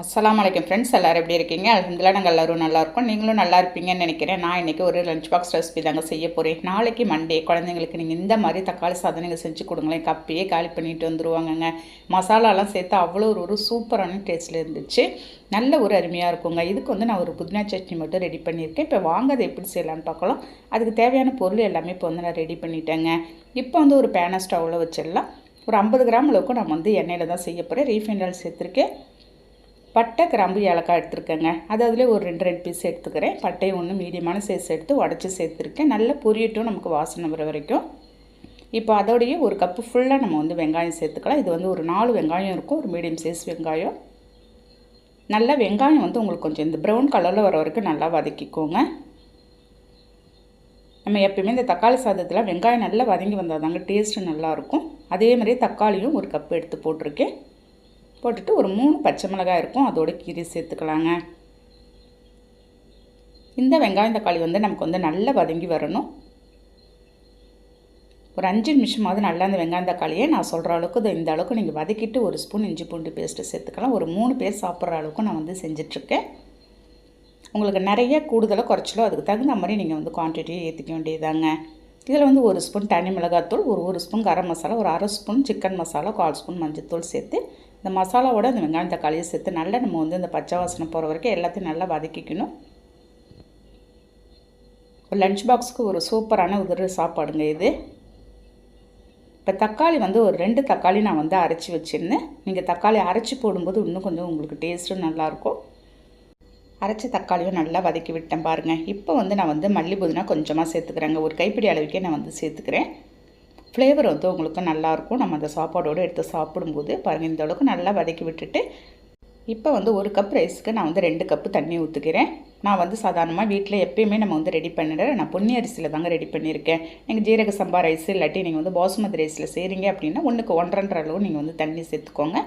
அஸ்லாம் வலைக்கம் ஃப்ரெண்ட்ஸ் எல்லோரும் எப்படி இருக்கீங்க? அலமதுல்லா நாங்கள் எல்லோரும் நல்லா நீங்களும் நல்லா இருப்பீங்கன்னு நினைக்கிறேன். நான் இன்றைக்கி ஒரு லஞ்ச் பாக்ஸ் ரெசிபி தாங்க செய்ய போகிறேன் நாளைக்கு மண்டே குழந்தைங்களுக்கு நீங்கள் இந்த மாதிரி தக்காளி சாதம் நீங்கள் செஞ்சு கொடுங்களேன். கப்பியே காலி பண்ணிட்டு வந்துருவாங்கங்க. மசாலாலாம் சேர்த்து அவ்வளோ ஒரு ஒரு சூப்பரான டேஸ்ட்டில் இருந்துச்சு. நல்ல ஒரு அருமையாக இருக்குங்க. இதுக்கு வந்து நான் ஒரு புதினா சட்னி மட்டும் ரெடி பண்ணியிருக்கேன். இப்போ வாங்க அதை எப்படி செய்யலான்னு பார்க்கலாம். அதுக்கு தேவையான பொருள் எல்லாமே இப்போ வந்து நான் ரெடி பண்ணிட்டேங்க. இப்போ வந்து ஒரு பேனை ஸ்டவ்வில் வச்சிடலாம். ஒரு ஐம்பது கிராம் அளவுக்கு நம்ம வந்து எண்ணெயில் தான் செய்ய போகிறேன் ரீஃபைண்ட் ஆயில் சேர்த்துருக்கேன். பட்டை கிராம்பு ஏலக்காய் எடுத்துருக்கேங்க. அது அதில் ஒரு ரெண்டு ரெண்டு பீஸ் எடுத்துக்கிறேன். பட்டையை ஒன்று மீடியமான சைஸ் எடுத்து உடச்சி சேர்த்துருக்கேன். நல்லா பொரியட்டும் நமக்கு வாசனை வர வரைக்கும். இப்போ அதோடையே ஒரு கப்பு ஃபுல்லாக நம்ம வந்து வெங்காயம் சேர்த்துக்கலாம். இது வந்து ஒரு நாலு வெங்காயம் இருக்கும். ஒரு மீடியம் சைஸ் வெங்காயம். நல்லா வெங்காயம் வந்து உங்களுக்கு கொஞ்சம் இந்த ப்ரௌன் கலரில் வர வரைக்கும் நல்லா வதக்கிக்கோங்க. நம்ம எப்பயுமே இந்த தக்காளி சாதத்தில் வெங்காயம் நல்லா வதங்கி வந்தால் தாங்க டேஸ்ட்டு நல்லாயிருக்கும் அதே மாதிரி தக்காளியும் ஒரு கப்பு எடுத்து போட்டிருக்கேன். போட்டுட்டு ஒரு மூணு பச்சை மிளகாய் இருக்கும். அதோட கீரி சேர்த்துக்கலாங்க. இந்த வெங்காயம் தக்காளி வந்து நமக்கு வந்து நல்லா வதங்கி வரணும். ஒரு அஞ்சு நிமிஷமாவது நல்லா அந்த வெங்காயம் தக்காளியே நான் சொல்கிற அளவுக்கு இந்த அளவுக்கு நீங்கள் வதக்கிட்டு ஒரு ஸ்பூன் இஞ்சி பூண்டு பேஸ்ட்டு சேர்த்துக்கலாம். ஒரு மூணு பேர் சாப்பிட்ற அளவுக்கு நான் வந்து செஞ்சிட்ருக்கேன். உங்களுக்கு நிறைய கூடுதலாக குறைச்சலோ அதுக்கு தகுந்த மாதிரி நீங்கள் வந்து குவான்டிட்டியை ஏற்றிக்க வேண்டியதாங்க இதில் வந்து ஒரு ஸ்பூன் தனி மிளகாத்தூள் ஒரு ஒரு ஸ்பூன் கரம் மசாலா ஒரு அரை ஸ்பூன் சிக்கன் மசாலா கால் ஸ்பூன் மஞ்சள் தூள் சேர்த்து இந்த மசாலாவோட அந்த வெங்காயம் தக்காளியை சேர்த்து நல்லா நம்ம வந்து இந்த பச்சை வாசனை போகிற வரைக்கும் எல்லாத்தையும் நல்லா வதக்கிக்கணும். ஒரு லஞ்ச் பாக்ஸுக்கு ஒரு சூப்பரான உதிர சாப்பாடுங்க இது. இப்போ தக்காளி வந்து ஒரு ரெண்டு தக்காளி நான் வந்து அரைச்சி வச்சுருந்தேன். நீங்கள் தக்காளி அரைச்சி போடும்போது இன்னும் கொஞ்சம் உங்களுக்கு டேஸ்ட்டும் நல்லாயிருக்கும் அரைச்ச தக்காளியும் நல்லா வதக்கி விட்டேன் பாருங்கள் இப்போ வந்து நான் வந்து மல்லி புதினா கொஞ்சமாக சேர்த்துக்கிறேங்க. ஒரு கைப்பிடி அளவுக்கே நான் வந்து சேர்த்துக்கிறேன். ஃப்ளேவர் வந்து உங்களுக்கு நல்லாயிருக்கும். நம்ம அந்த சாப்பாடோடு எடுத்து சாப்பிடும்போது பாருங்கள் இந்த அளவுக்கு நல்லா வதக்கி விட்டுட்டு இப்போ வந்து ஒரு கப் ரைஸுக்கு நான் வந்து ரெண்டு கப்பு தண்ணி ஊற்றுக்கிறேன் நான் வந்து சாதாரணமாக வீட்டில் எப்பயுமே நம்ம வந்து ரெடி பண்ணிடுறேன் நான் பொன்னி அரிசியில் தாங்க ரெடி பண்ணியிருக்கேன். நீங்கள் ஜீரக சம்பா ரைஸ் இல்லாட்டி நீங்கள் வந்து பாசுமதி ரைஸில் செய்கிறீங்க அப்படின்னா ஒன்றுக்கு ஒன்றரை அளவு நீங்கள் வந்து தண்ணி சேர்த்துக்கோங்க.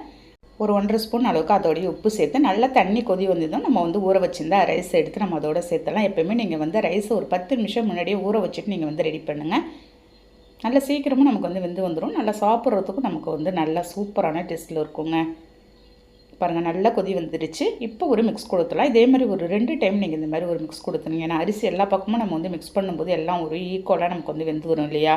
ஒரு ஒன்றரை ஸ்பூன் அளவுக்கு அதோடைய உப்பு சேர்த்து நல்லா தண்ணி கொதி வந்ததும் நம்ம வந்து ஊற வச்சுருந்தா ரைஸ் எடுத்து நம்ம அதோட சேர்த்தலாம் எப்போயுமே நீங்கள் வந்து ரைஸ் ஒரு பத்து நிமிஷம் முன்னாடியே ஊற வச்சுட்டு நீங்கள் வந்து ரெடி பண்ணுங்கள் நல்ல சீக்கிரமும் நமக்கு வந்து வெந்து வந்துடும் நல்லா சாப்பிட்றதுக்கும் நமக்கு வந்து நல்லா சூப்பரான டேஸ்ட்டில் இருக்குங்க. பாருங்கள் நல்லா கொதி வந்துடுச்சு. இப்போ ஒரு மிக்ஸ் கொடுத்துலாம் இதே மாதிரி ஒரு ரெண்டு டைம் நீங்கள் இந்த மாதிரி ஒரு மிக்ஸ் கொடுத்துருங்க. ஏன்னா அரிசி எல்லா பக்கமும் நம்ம வந்து மிக்ஸ் பண்ணும்போது எல்லாம் ஒரு ஈக்குவலாக நமக்கு வந்து வெந்து வரும் இல்லையா?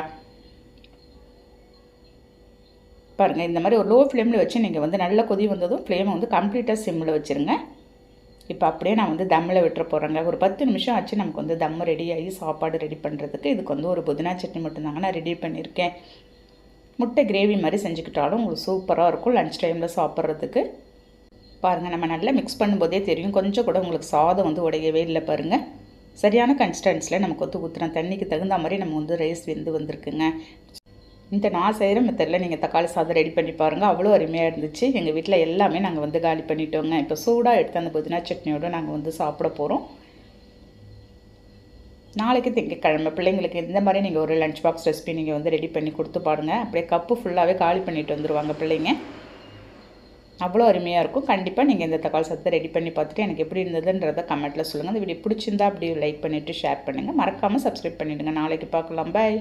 பாருங்கள் இந்த மாதிரி ஒரு லோ ஃப்ளேமில் வச்சு நீங்கள் வந்து நல்லா கொதி வந்ததும் ஃப்ளேமை வந்து கம்ப்ளீட்டாக சிம்மில் வச்சுருங்க. இப்போ அப்படியே நான் வந்து தம்மில் விட்டுற போகிறேங்க ஒரு பத்து நிமிஷம் ஆச்சு நமக்கு வந்து தம் ரெடி ஆகி சாப்பாடு ரெடி பண்ணுறதுக்கு இதுக்கு வந்து ஒரு புதினா சட்னி மட்டும்தாங்க நான் ரெடி பண்ணியிருக்கேன். முட்டை கிரேவி மாதிரி செஞ்சுக்கிட்டாலும் உங்களுக்கு சூப்பராக இருக்கும். லன்ச் டைமில் சாப்பிட்றதுக்கு. பாருங்கள் நம்ம நல்லா மிக்ஸ் பண்ணும்போதே தெரியும். கொஞ்சம் கூட உங்களுக்கு சாதம் வந்து உடையவே இல்லை பாருங்கள் சரியான கன்ஸ்டன்ஸில் நமக்கு வந்து ஊற்றுன தண்ணிக்கு தகுந்த மாதிரி நம்ம வந்து ரைஸ் வெந்து வந்திருக்குங்க. இந்த நான் செய்கிற மெத்தடில் நீங்கள் தக்காளி சாதம் ரெடி பண்ணி பாருங்கள் அவ்வளோ அருமையாக இருந்துச்சு. எங்கள் வீட்டில் எல்லாமே நாங்கள் வந்து காலி பண்ணிட்டோங்க. இப்போ சூடாக எடுத்து அந்த புதினா சட்னியோடு நாங்கள் வந்து சாப்பிட போகிறோம் நாளைக்கு திங்கக்கிழமை பிள்ளைங்களுக்கு இந்த மாதிரி நீங்கள் ஒரு லஞ்ச் பாக்ஸ் ரெசிபி நீங்கள் வந்து ரெடி பண்ணி கொடுத்து பாருங்கள் அப்படியே கப்பு ஃபுல்லாகவே காலி பண்ணிட்டு வந்துடுவாங்க பிள்ளைங்க. அவ்வளோ அருமையாக இருக்கும். கண்டிப்பாக நீங்கள் இந்த தக்காளி சாதத்தை ரெடி பண்ணி பார்த்துட்டு எனக்கு எப்படி இருந்ததுன்றதை கமெண்ட்டில் சொல்லுங்கள் அந்த வீடியோ பிடிச்சிருந்தா அப்படி லைக் பண்ணிவிட்டு ஷேர் பண்ணுங்கள் மறக்காமல் சப்ஸ்கிரைப் பண்ணிவிடுங்க நாளைக்கு பார்க்கலாம். பாய்